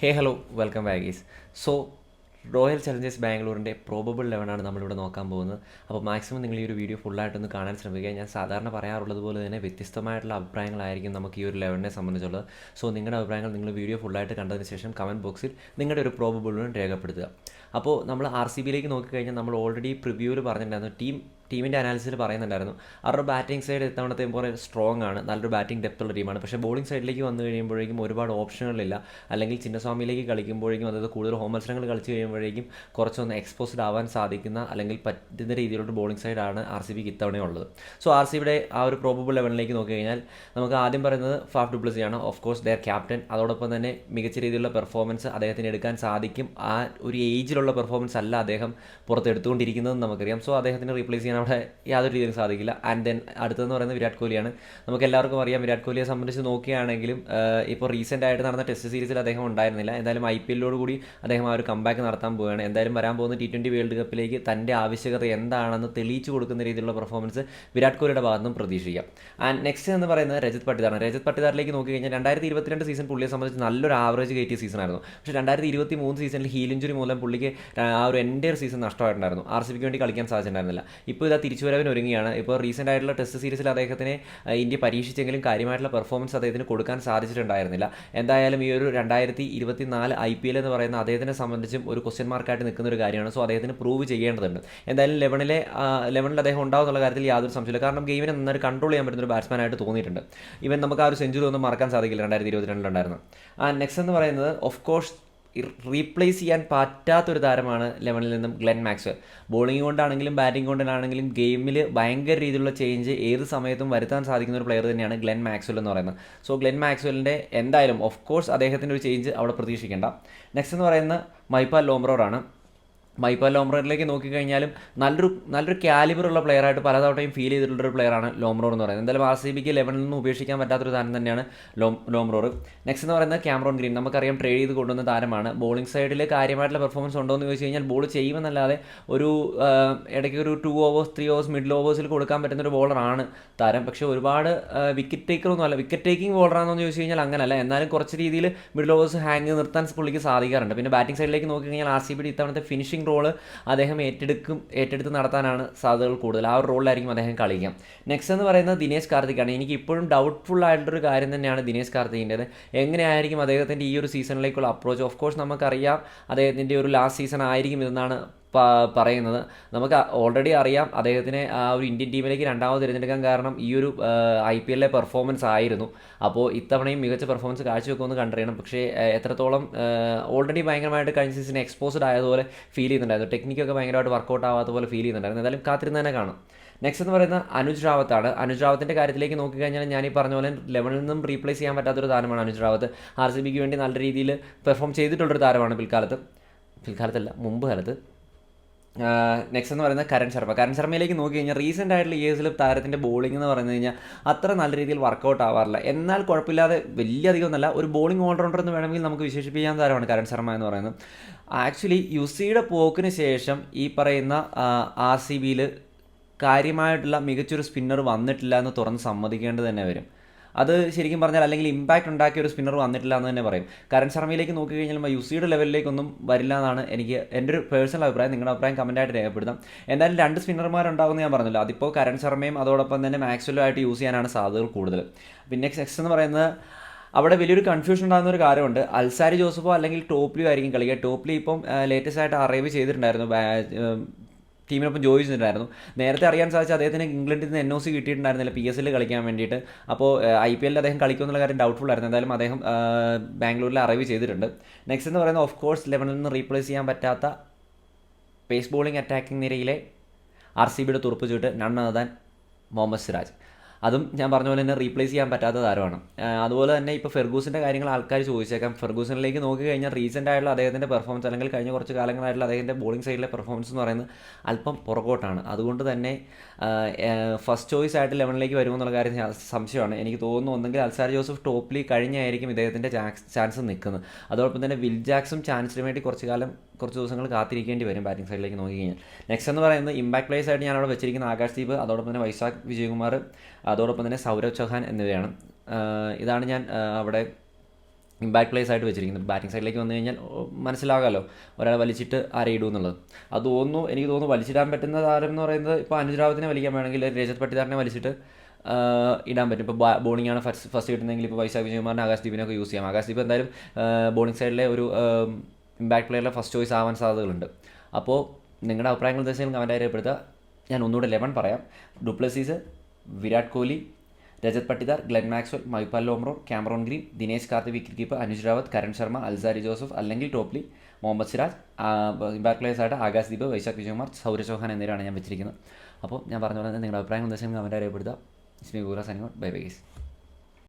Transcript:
ഹേ hello welcome ബാഗീസ് so royal challengers ബാംഗ്ലൂരിന്റെ probable ലെവനാണ് നമ്മളിവിടെ നോക്കാൻ പോകുന്നത്. അപ്പോൾ മാക്സിമം നിങ്ങൾ ഈ ഒരു വീഡിയോ ഫുള്ളായിട്ടൊന്ന് കാണാൻ ശ്രമിക്കുക. ഞാൻ സാധാരണ പറയാറുള്ളത് പോലെ തന്നെ വ്യത്യസ്തമായിട്ടുള്ള അഭിപ്രായങ്ങളായിരിക്കും നമുക്ക് ഈ ഒരു ലെവലിനെ സംബന്ധിച്ചുള്ളത്. സോ നിങ്ങളുടെ അഭിപ്രായങ്ങൾ നിങ്ങൾ വീഡിയോ ഫുള്ളായിട്ട് കണ്ടതിന് ശേഷം കമന്റ് ബോക്സിൽ നിങ്ങളുടെ ഒരു പ്രോബബിളും രേഖപ്പെടുത്തുക. അപ്പോൾ നമ്മൾ ആർ സി ബിയിലേക്ക് നോക്കിക്കഴിഞ്ഞാൽ നമ്മൾ ഓൾറെഡി പ്രിവ്യൂവിൽ പറഞ്ഞിട്ടുണ്ടായിരുന്നു ടീം ടീമിന്റെ അനാലിസിൽ പറയുന്നുണ്ടായിരുന്നു അവരുടെ ബാറ്റിംഗ് സൈഡ് ഇത്തവണത്തെ പോലെ സ്ട്രോങ് ആണ് നല്ലൊരു ബാറ്റിംഗ് ഡെപ്ത് ഉള്ള ടീമാണ്. പക്ഷേ ബോളിംഗ് സൈഡിലേക്ക് വന്നു കഴിയുമ്പോഴേക്കും ഒരുപാട് ഓപ്ഷനുകളില്ല അല്ലെങ്കിൽ ചിന്നസ്വാമിയിലേക്ക് കളിക്കുമ്പോഴേക്കും അതായത് കൂടുതൽ ഹോം മത്സരങ്ങൾ കളിച്ച് കഴിയുമ്പോഴേക്കും കുറച്ചൊന്ന് എക്സ്പോസ്ഡ് ആവാൻ സാധിക്കുന്ന അല്ലെങ്കിൽ പറ്റുന്ന രീതിയിലോട്ട് ബോളിംഗ് സൈഡാണ് ആർ സി ബിക്ക് ഇത്തവണയുള്ളത് സോ ആർ സി ബിയുടെ ആ ഒരു പ്രോബബിൾ ലെവലിലേക്ക് നോക്കി കഴിഞ്ഞാൽ നമുക്ക് ആദ്യം പറയുന്നത് ഫാഫ് ഡുപ്ലസിയാണ് ഓഫ് കോഴ്സ് ദയർ ക്യാപ്റ്റൻ അതോടൊപ്പം തന്നെ മികച്ച രീതിയിലുള്ള പെർഫോമൻസ് അദ്ദേഹത്തിന് എടുക്കാൻ സാധിക്കും. ആ ഒരു ഏജിലുള്ള പെർഫോമൻസ് അല്ല അദ്ദേഹം പുറത്തെടുത്തുകൊണ്ടിരിക്കുന്നതെന്ന് നമുക്കറിയാം. സോ അദ്ദേഹത്തിന് റീപ്ലേസ് ചെയ്യാൻ അവിടെ യാതൊരു രീതിയിലും സാധിക്കില്ല. ആൻഡ് ദെൻ അടുത്തതെന്ന് പറയുന്നത് വിരാട് കോഹ്ലിയാണ്. നമുക്ക് എല്ലാവർക്കും അറിയാം വിരാട് കോഹ്ലിയെ സംബന്ധിച്ച് നോക്കുകയാണെങ്കിലും ഇപ്പോൾ റീസെന്റ് ആയിട്ട് നടന്ന ടെസ്റ്റ് സീരീസിൽ അദ്ദേഹം ഉണ്ടായിരുന്നില്ല. എന്തായാലും ഐ പി എല്ലോട് കൂടി അദ്ദേഹം ആ ഒരു കമ്പാക്ക് നടത്താൻ പോവുകയാണ്. എന്തായാലും വരാൻ പോകുന്ന ടി ട്വന്റി വേൾഡ് കപ്പിലേക്ക് തന്റെ ആവശ്യകത എന്താണെന്ന് തെളിയിച്ചു കൊടുക്കുന്ന രീതിയിലുള്ള പെർഫോമൻസ് വിരാട് കോഹ്ലിയുടെ ഭാഗത്തു നിന്നും പ്രതീക്ഷിക്കാം. ആൻഡ് നെക്സ്റ്റ് എന്ന് പറയുന്നത് രജത് പട്ടിദാറാണ് രജത് പട്ടിദാറിലേക്ക് നോക്കി കഴിഞ്ഞാൽ രണ്ടായിരത്തി ഇരുപത്തിരണ്ട് സീസൺ പുള്ളിയെ സംബന്ധിച്ച് നല്ലൊരു ആവറേജ് കയറ്റിയ സീസൺ ആയിരുന്നു. പക്ഷേ രണ്ടായിരത്തി ഇരുപത്തി മൂന്ന് സീസണിൽ ഹീൽ ഇഞ്ചുറി മൂലം പുള്ളിക്ക് ആ ഒരു എന്റെ സീസൺ നഷ്ടമായിട്ടുണ്ടായിരുന്നു. ആർ സി ബിക്ക് വേണ്ടി കളിക്കാൻ സാധിച്ചിട്ടുണ്ടായിരുന്നില്ല ഇപ്പോൾ ഇതാ തിരിച്ചുവരവിന് ഒരുങ്ങിയാണ് ഇപ്പോൾ റീസെന്റ് ആയിട്ടുള്ള ടെസ്റ്റ് സീരീസിൽ അദ്ദേഹത്തിന് ഇന്ത്യ പരീക്ഷിച്ചെങ്കിലും കാര്യമായിട്ടുള്ള പെർഫോമൻസ് അദ്ദേഹത്തിന് കൊടുക്കാൻ സാധിച്ചിട്ടുണ്ടായിരുന്നില്ല. എന്തായാലും ഈ ഒരു രണ്ടായിരത്തി ഇരുപത്തി നാല് ഐ പി എൽ എന്ന് പറയുന്ന അദ്ദേഹത്തിനെ സംബന്ധിച്ചും ഒരു ക്വസ്റ്റ്യൻ മാർക്കായിട്ട് നിൽക്കുന്ന ഒരു കാര്യമാണ്. സോ അദ്ദേഹത്തിന് പ്രൂവ് ചെയ്യേണ്ടതുണ്ട്. എന്തായാലും ലെവണിലെ ലെവണിൽ അദ്ദേഹം ഉണ്ടാവും കാര്യത്തിൽ യാതൊരു സംശയമില്ല കാരണം ഗെയിമിനെ നന്നായിട്ട് കൺട്രോൾ ചെയ്യാൻ പറ്റുന്ന ഒരു ബാറ്റ്സ്മാൻ ആയിട്ട് തോന്നിയിട്ടുണ്ട്. ഇവൻ നമുക്ക് ആ ഒരു സെഞ്ചുറി ഒന്നും മറക്കാൻ സാധിക്കില്ല രണ്ടായിരത്തി ഇരുപത്തിരണ്ടിലുണ്ടായിരുന്നു ആ നെക്സ്റ്റ് എന്ന് പറയുന്നത് ഓഫ് കോഴ്സ് റീപ്ലേസ് ചെയ്യാൻ പറ്റാത്തൊരു താരമാണ് ലെവനിൽ നിന്നും ഗ്ലെൻ മാക്സ്വൽ. ബോളിംഗ് കൊണ്ടാണെങ്കിലും ബാറ്റിംഗ് കൊണ്ടാണെങ്കിലും ഗെയിമിൽ ഭയങ്കര രീതിയിലുള്ള ചേഞ്ച് ഏത് സമയത്തും വരുത്താൻ സാധിക്കുന്ന ഒരു പ്ലെയർ തന്നെയാണ് ഗ്ലെൻ മാക്സ്വൽ എന്ന് പറയുന്നത്. സോ ഗ്ലെൻ മാക്സ്വലിന്റെ എന്തായാലും ഓഫ് കോഴ്സ് അദ്ദേഹത്തിന്റെ ഒരു ചേഞ്ച് അവിടെ പ്രതീക്ഷിക്കേണ്ട. നെക്സ്റ്റ് എന്ന് പറയുന്നത് മൈപ്പാൽ ലോംബ്രോറാണ് മൈപ്പാൽ ലോംബ്രോറിലേക്ക് നോക്കിക്കഴിഞ്ഞാലും നല്ലൊരു നല്ലൊരു കാലിബറുള്ള പ്ലെയറായിട്ട് പലതവട്ടയും ഫീൽ ചെയ്തിട്ടുള്ളൊരു പ്ലെയറാണ് ലോംറോർ എന്ന് പറയുന്നത്. എന്തായാലും ആർ സി ബിക്ക് ലെവനിൽ നിന്ന് ഉപേക്ഷിക്കാൻ പറ്റാത്തൊരു താരം തന്നെയാണ് ലോം ലോംറോർ. നെക്സ്റ്റ് എന്ന് പറയുന്നത് ക്യാമറോൺ ഗ്രീൻ. നമുക്കറിയാം ട്രേഡ് ചെയ്ത് കൊണ്ടുവന്ന താരമാണ്. ബോളിംഗ് സൈഡിൽ കാര്യമായിട്ടുള്ള പെർഫോമൻസ് ഉണ്ടോ എന്ന് ചോദിച്ചു കഴിഞ്ഞാൽ ബോൾ ചെയ്യുമെന്നല്ലാതെ ഒരു ഇടയ്ക്ക് ഒരു two overs three overs middle ഓവേഴ്സിൽ കൊടുക്കാൻ പറ്റുന്ന ഒരു ബോളറാണ് താരം. പക്ഷേ ഒരുപാട് വിക്കറ്റ് ടേക്കറൊന്നും അല്ല. വിക്കറ്റ് ടേക്കിംഗ് ബോളറാണെന്ന് ചോദിച്ചു കഴിഞ്ഞാൽ അങ്ങനല്ല. എന്നാലും കുറച്ച് രീതിയിൽ മിഡിൽ ഓവേഴ്സ് ഹാങ് നിർത്താൻ പുള്ളിക്ക് സാധിക്കാറുണ്ട്. പിന്നെ ബാറ്റിംഗ് സൈഡിലേക്ക് നോക്കി കഴിഞ്ഞാൽ ആർ സി ബി ഇത്തവണത്തെ ഫിനിഷിംഗ് റോൾ അദ്ദേഹം ഏറ്റെടുക്കും ഏറ്റെടുത്ത് നടത്താനാണ് സാധ്യതകൾ കൂടുതൽ. ആ ഒരു റോളിലായിരിക്കും അദ്ദേഹം കളിക്കാം. നെക്സ്റ്റ് എന്ന് പറയുന്നത് ദിനേശ് കാർത്തിക്കാണ്. എനിക്ക് ഇപ്പോഴും ഡൗട്ട്ഫുൾ ആയിട്ടുള്ളൊരു കാര്യം തന്നെയാണ് ദിനേശ് കാർത്തികിന്റെത് എങ്ങനെയായിരിക്കും അദ്ദേഹത്തിന്റെ ഈ ഒരു സീസണിലേക്കുള്ള അപ്രോച്ച് ഓഫ് കോഴ്സ് നമുക്കറിയാം അദ്ദേഹത്തിന്റെ ഒരു ലാസ്റ്റ് സീസൺ ആയിരിക്കും ഇതെന്നാണ് പറയുന്നത്. നമുക്ക് ഓൾറെഡി അറിയാം അദ്ദേഹത്തിനെ ആ ഒരു ഇന്ത്യൻ ടീമിലേക്ക് രണ്ടാമത് തിരഞ്ഞെടുക്കാൻ കാരണം ഈ ഒരു ഐ പി എല്ലിലെ പെർഫോമൻസ് ആയിരുന്നു. അപ്പോൾ ഇത്തവണയും മികച്ച പെർഫോമൻസ് കാഴ്ചവെക്കുമെന്ന് കണ്ടറിയണം. പക്ഷേ എത്രത്തോളം ഓൾറെഡി ഭയങ്കരമായിട്ട് കഴിഞ്ഞ സീസൺ എക്സ്പോസ്ഡ് ആയതുപോലെ ഫീൽ ചെയ്യുന്നുണ്ടായിരുന്നു. ടെക്നിക്കൊക്കെ ഭയങ്കരമായിട്ട് വർക്കൗട്ട് ആവാത്ത പോലെ ഫീൽ ചെയ്യുന്നുണ്ടായിരുന്നു. എന്തായാലും കാത്തിരുന്ന് തന്നെ കാണും. നെക്സ്റ്റ് എന്ന് പറയുന്നത് അനുജ് റാവത്താണ്. അനുജ് റാവത്തിന്റെ കാര്യത്തിലേക്ക് നോക്കിക്കഴിഞ്ഞാൽ ഞാൻ ഈ പറഞ്ഞ പോലെ ലെവനിൽ നിന്നും റീപ്ലേസ് ചെയ്യാൻ പറ്റാത്തൊരു താരമാണ് അനുജ് റാവത്ത്. ആർ സി ബിക്ക് വേണ്ടി നല്ല രീതിയിൽ പെർഫോം ചെയ്തിട്ടുള്ളൊരു താരമാണ് പിൽക്കാലത്ത്. പിൽക്കാലത്തല്ല മുമ്പ് കാലത്ത്. നെക്സ്റ്റ് എന്ന് പറയുന്നത് കരൺ ശർമ്മ. കരൺ ശർമ്മയിലേക്ക് നോക്കി കഴിഞ്ഞാൽ റീസെന്റ് ആയിട്ടുള്ള ഇയേഴ്സിൽ താരത്തിന്റെ ബോളിംഗ് എന്ന് പറഞ്ഞു കഴിഞ്ഞാൽ അത്ര നല്ല രീതിയിൽ വർക്കൗട്ട് ആവാറില്ല. എന്നാൽ കുഴപ്പമില്ലാതെ വലിയ അധികം ഒന്നല്ല ഒരു ബോളിംഗ് ഓൾറൗണ്ടർ എന്ന് വേണമെങ്കിൽ നമുക്ക് വിശേഷിപ്പിക്കാൻ താരമാണ് കരൺ ശർമ്മ എന്ന് പറയുന്നത്. ആക്ച്വലി യുസിയുടെ പോക്കിന് ശേഷം ഈ പറയുന്ന ആർ സി ബിയിൽ കാര്യമായിട്ടുള്ള മികച്ചൊരു സ്പിന്നർ വന്നിട്ടില്ല എന്ന് തുറന്ന് സമ്മതിക്കേണ്ടത് തന്നെ വരും. അത് ശരിക്കും പറഞ്ഞാൽ അല്ലെങ്കിൽ ഇമ്പാക്റ്റ് ഉണ്ടാക്കിയ ഒരു സ്പിന്നർ വന്നിട്ടില്ല എന്ന് തന്നെ പറയും. കരൺ ശർമ്മയിലേക്ക് നോക്കി കഴിഞ്ഞാൽ യുസിയുടെ ലെവലിലേക്കൊന്നും വരില്ല എന്നാണ് എനിക്ക് എന്റെ ഒരു പേഴ്സണൽ അഭിപ്രായം. നിങ്ങളുടെ അഭിപ്രായം കമന്റായിട്ട് രേഖപ്പെടുത്താം. എന്തായാലും രണ്ട് സ്പിന്നർമാരുണ്ടാവുമെന്ന് ഞാൻ പറഞ്ഞല്ലോ. അതിപ്പോൾ കരൺ ശർമ്മയും അതോടൊപ്പം തന്നെ മാക്സ്വലും ആയിട്ട് യൂസ് ചെയ്യാനാണ് സാധ്യതകൾ കൂടുതൽ. പിന്നെ നെക്സ്റ്റ് എന്ന് പറയുന്നത് അവിടെ വലിയൊരു കൺഫ്യൂഷൻ ഉണ്ടാകുന്ന ഒരു കാര്യമുണ്ട്. അൽസാരി ജോസഫോ അല്ലെങ്കിൽ ടോപ്ലിയോ ആയിരിക്കും കളിക്കുക. ടോപ്ലി ഇപ്പം ലേറ്റസ്റ്റ് ആയിട്ട് അറൈവ് ചെയ്തിട്ടുണ്ടായിരുന്നു. ടീമിനൊപ്പം ജോയിൻ ചെയ്തിട്ടുണ്ടായിരുന്നു നേരത്തെ അറിയാൻ സാധിച്ച അദ്ദേഹത്തിന് ഇംഗ്ലണ്ടിൽ നിന്ന് എൻ ഒ സി കിട്ടിയിട്ടുണ്ടായിരുന്നില്ല. പി എസ് എല്ലിൽ കളിക്കാൻ വേണ്ടിയിട്ട്. അപ്പോൾ ഐ പി എല്ലിൽ അദ്ദേഹം കളിക്കുമെന്നുള്ള കാര്യം ഡൗട്ട്ഫുൾ ആയിരുന്നു. എന്തായാലും അദ്ദേഹം ബാംഗ്ലൂരിൽ അറിവ് ചെയ്തിട്ടുണ്ട്. നെക്സ്റ്റ് എന്ന് പറയുന്നത് ഓഫ് കോഴ്സ് ലെവനിൽ നിന്ന് റീപ്ലേസ് ചെയ്യാൻ പറ്റാത്ത പേസ് ബോളിംഗ് അറ്റാക്കിംഗ് നിരയിലെ ആർ സി ബിയുടെ തുറപ്പ് ചൂട്ട് നൺ മുഹമ്മദ് സിറാജ്. അതും ഞാൻ പറഞ്ഞ പോലെ തന്നെ റീപ്ലേസ് ചെയ്യാൻ പറ്റാത്ത താരമാണ്. അതുപോലെ തന്നെ ഇപ്പോൾ ഫെർഗൂസിന്റെ കാര്യങ്ങൾ ആൾക്കാർ ചോദിച്ചേക്കാം. ഫെർഗൂസിനിലേക്ക് നോക്കി കഴിഞ്ഞാൽ റീസെന്റ് ആയിട്ടുള്ള അദ്ദേഹത്തിന്റെ പെർഫോമൻസ് അല്ലെങ്കിൽ കഴിഞ്ഞ കുറച്ച് കാലങ്ങളായിട്ടുള്ള അദ്ദേഹത്തിന്റെ ബോളിംഗ് സൈഡിലെ പെർഫോമൻസ് എന്ന് പറയുന്നത് അല്പം പുറകോട്ടാണ്. അതുകൊണ്ട് തന്നെ ഫസ്റ്റ് ചോയ്സ് ആയിട്ട് ലെവനിലേക്ക് വരുമെന്നുള്ള കാര്യം സംശയമാണ്. എനിക്ക് തോന്നുന്നു ഒന്നെങ്കിൽ അൽസാർ ജോസഫ് ടോപ്പിൽ കഴിഞ്ഞായിരിക്കും ഇദ്ദേഹത്തിന്റെ ചാൻസ് നിൽക്കുന്നത്. അതോടൊപ്പം തന്നെ വിൽ ജാക്സും ചാൻസിന് വേണ്ടി കുറച്ച് കാലം കുറച്ച് ദിവസങ്ങൾ കാത്തിരിക്കേണ്ടി വരും ബാറ്റിംഗ് സൈഡിലേക്ക് നോക്കി കഴിഞ്ഞാൽ. നെക്സ്റ്റ് എന്ന് പറയുന്നത് ഇമ്പാക്ട് പ്ലേസ് ആയിട്ട് ഞാനവിടെ വെച്ചിരിക്കുന്ന ആകാശ് ദീപ് അതോടൊപ്പം തന്നെ വൈശാഖ് വിജയകുമാർ അതോടൊപ്പം തന്നെ സൗരവ് ചൗഹാൻ എന്നിവയാണ്. ഇതാണ് ഞാൻ അവിടെ ഇമ്പാക്ട് പ്ലേസ് ആയിട്ട് വെച്ചിരിക്കുന്നത്. ബാറ്റിംഗ് സൈഡിലേക്ക് വന്നു കഴിഞ്ഞാൽ മനസ്സിലാകാമല്ലോ ഒരാളെ വലിച്ചിട്ട് ആരെ ഇടും എന്നുള്ളത്. അത് തോന്നുന്നു എനിക്ക് തോന്നുന്നു വലിച്ചിടാൻ പറ്റുന്ന താരം എന്ന് പറയുന്നത് ഇപ്പോൾ അനുജ് റാവത്തിനെ വലിക്കാൻ വേണമെങ്കിൽ രജത് പട്ടിദാറിനെ വലിച്ചിട്ട് ഇടാൻ പറ്റും. ഇപ്പോൾ ബോളിംഗ് ആണ് ഫസ്റ്റ് ഫസ്റ്റ് കിട്ടുന്നതെങ്കിൽ ഇപ്പോൾ വൈശാഖ് വിജയകുമാറിനെ ആകാശ് ദീപിനൊക്കെ യൂസ് ചെയ്യാം. ആകാശ് ദീപ് എന്തായാലും ബോളിംഗ് സൈഡിലെ ഒരു ഇമ്പാക്ട് പ്ലെയറിലെ ഫസ്റ്റ് ചോയ്സ് ആവാൻ സാധ്യതകളുണ്ട്. അപ്പോൾ നിങ്ങളുടെ അഭിപ്രായങ്ങൾ തീർച്ചയായും കമന്റ് രേഖപ്പെടുത്തുക. ഞാൻ ഒന്നുകൂടെ ലെവൻ പറയാം. Du Plessis Virat Kohli Rajat Patidar Glenn Maxwell Mahipal Lomror Cameron Green Dinesh Karthik wicket keeper Anuj Rawat Karn Sharma Alzarri Joseph അല്ലെങ്കിൽ Topley Mohammed Siraj impact player ആയിട്ട് ആകാശ് ദീപ് വൈശാഖ് വിജയകുമാർ സൗരജ് ചൗഹാൻ എന്നിവരാണ് ഞാൻ വെച്ചിരിക്കുന്നത്. അപ്പോൾ ഞാൻ പറഞ്ഞ പോലെ നിങ്ങളുടെ അഭിപ്രായങ്ങൾ നിർദ്ദേശങ്ങൾ കമന്റ് രേഖപ്പെടുത്തുക. സ്നേഹ സൈനിങ് ബൈ ബൈ